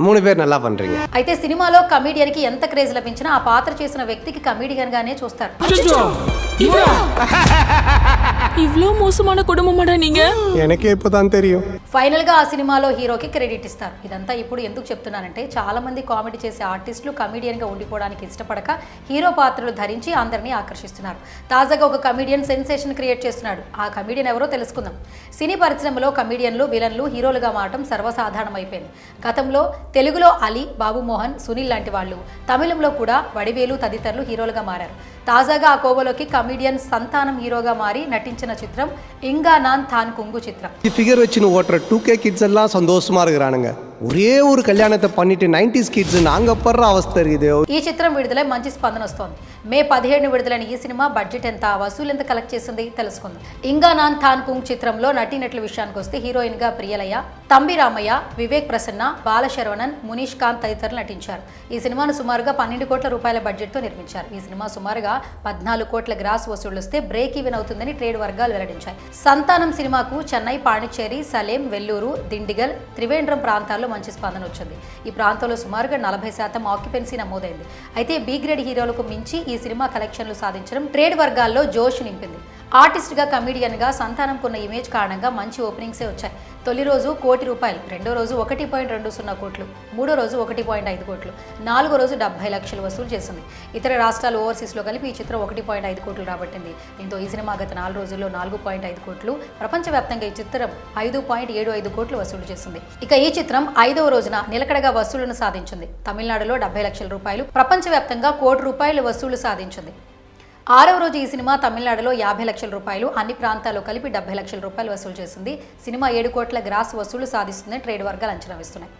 మూడు పేరు నల్లా అయితే సినిమాలో కమేడియన్కి ఎంత క్రేజ్ లభించినా ఆ పాత్ర చేసిన వ్యక్తికి కమేడియన్ గానే చూస్తారు. இவ்ளோ மோசமான குடும்பமாடா நீங்க எனக்கே இப்போதான் தெரியும் ఫైనల్ గా ఆ సినిమాలో హీరోకి క్రెడిట్ ఇస్తారు ఇదంతా ఇప్పుడు ఎందుకు చెప్తున్నానంటే చాలా మంది కామెడీ చేసే ఆర్టిస్టులు కమీడియన్ గా ఉండిపోవడానికి ఇష్టపడక హీరో పాత్రలు ధరించి అందరినీ ఆకర్షిస్తున్నారు తాజాగా ఒక కమీడియన్ సెన్సేషన్ క్రియేట్ చేస్తున్నాడు ఆ కమీడియన్ ఎవరో తెలుసుకుందాం సినీ పరిశ్రమలో కమీడియన్లు విలన్లు హీరోలుగా మారటం సర్వసాధారణం అయిపోయింది గతంలో తెలుగులో అలీ బాబు మోహన్ సునీల్ లాంటి వాళ్ళు తమిళంలో కూడా వడివేలు తదితరులు హీరోలుగా మారారు తాజాగా ఆ కోవలోకి కమీడియన్ సంతానం హీరోగా మారి నటించిన நடிச்சின சித்திரம் இங்கா நான் தான் குங்கு சித்திரம். ஃபிகர் வச்சு ஓட்டுற டூ கே கிட்ஸ் எல்லாம் சந்தோஷமா இருக்கிறானுங்க. ஒரே ஒரு கல்யாணத்தை பண்ணிட்டு நைன்டிஸ் கிட்ஸ் நாங்க படுற அவஸ்தை இருக்குது ఈ చిత్రం విడుదలై మంచి స్పందన వస్తోంది మే పదిహేడు విడుదలైన ఈ సినిమా బడ్జెట్ ఎంత వసూలు ఎంత కలెక్ట్ చేసింది తెలుసుకుందాం ఇంగా నాన్ థాన్ కుంగ్ చిత్రంలో నటీనటుల విషయానికి వస్తే హీరోయిన్ గా ప్రియలయ్య తంబి రామయ్య వివేక్ ప్రసన్న బాలశరవణన్ మునీష్ కాంత్ తదితరులు నటించారు ఈ సినిమాను సుమారుగా పన్నెండు కోట్ల రూపాయల బడ్జెట్ తో నిర్మించారు ఈ సినిమా సుమారుగా పద్నాలుగు కోట్ల గ్రాస్ వసూళ్లు వస్తే బ్రేక్ ఈవెన్ అవుతుందని ట్రేడ్ వర్గాలు వెల్లడించాయి సంతానం సినిమాకు చెన్నై పాండిచ్చేరి సలేం వెల్లూరు దిండిగల్ త్రివేంద్రం ప్రాంతాల్లో మంచి స్పందన వచ్చింది. ఈ ప్రాంతంలో సుమారుగా నలభై శాతం ఆక్యుపెన్సీ నమోదైంది. అయితే బి గ్రేడ్ హీరోలకు మించి ఈ సినిమా కలెక్షన్లు సాధించడం ట్రేడ్ వర్గాల్లో జోష్ నింపింది. ఆర్టిస్ట్గా కమీడియన్గా సంతానంకున్న ఇమేజ్ కారణంగా మంచి ఓపెనింగ్సే వచ్చాయి. తొలి రోజు కోటి రూపాయలు రెండో రోజు ఒకటి పాయింట్ రెండు సున్నా కోట్లు మూడో రోజు ఒకటి పాయింట్ ఐదు కోట్లు నాలుగో రోజు డెబ్బై లక్షలు వసూలు చేసింది. ఇతర రాష్ట్రాలు ఓవర్సీస్లో కలిపి ఈ చిత్రం ఒకటి పాయింట్ ఐదు కోట్లు రాబట్టింది. దీంతో ఈ సినిమా గత నాలుగు రోజుల్లో నాలుగు పాయింట్ ఐదు కోట్లు ప్రపంచవ్యాప్తంగా ఈ చిత్రం ఐదు పాయింట్ ఏడు ఐదు కోట్లు వసూలు చేసింది. ఇక ఈ చిత్రం ఐదవ రోజున నిలకడగా వసూళ్ళను సాధించింది. తమిళనాడులో డెబ్బై లక్షల రూపాయలు ప్రపంచవ్యాప్తంగా కోటి రూపాయలు వసూలు సాధించింది. ఆరవ రోజు ఈ సినిమా తమిళనాడులో యాభై లక్షల రూపాయలు అన్ని ప్రాంతాల్లో కలిపి డెబ్బై లక్షల రూపాయలు వసూలు చేసింది. సినిమా ఏడు కోట్ల గ్రాస్ వసూలు సాధిస్తుందని ట్రేడ్ వర్గాలు అంచనా వేస్తున్నాయి.